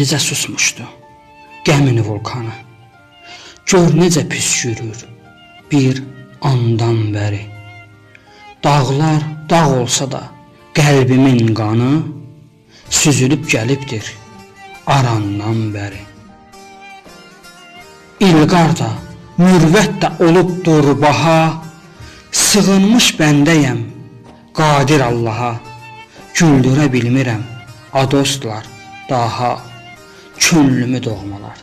indicə susmuşdu. Gəmini vulkanı. Gör necə püskürür bir andan bəri. Dağlar dağ olsa da qəlbimin qanı süzülüb gəlibdir arandan bəri. İlqar da, mürvət də olubdur baha, sığınmış bəndəyəm qadir Allaha. Güldürə bilmirəm adostlar daha könlümü doğmalar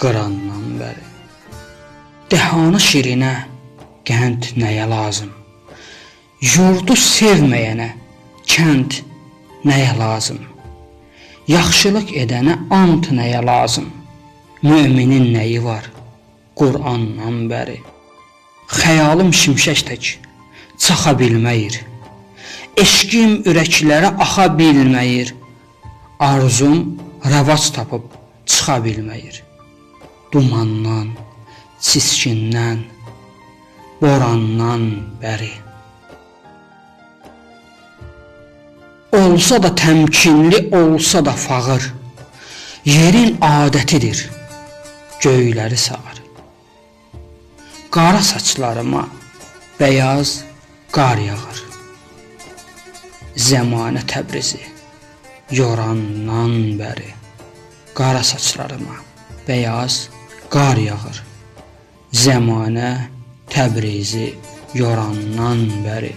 qırandan bəri. Dəhanı şirinə qənd nəyə lazım? Yurdu sevməyənə kənd nəyə lazım? Yaxşılıq edənə ant nəyə lazım? Müminin nəyi var? Qur'andan bəri. Xəyalım şimşək tək çaxa bilməyir. Eşqim ürəklərə axa bilməyir. Arzum rəvac tapıb çıxa bilməyir. Dumandan, çiskindən, borandan bəri. Olsa da təmkinli, olsa da fağır. Yerin adətidir göyləri sağır. Qara saçlarıma bəyaz qar yağır. Zəmanə Təbrizi yorandan bəri qara saçlarıma bəyaz qar yağır. Zəmanə Təbrizi yorandan bəri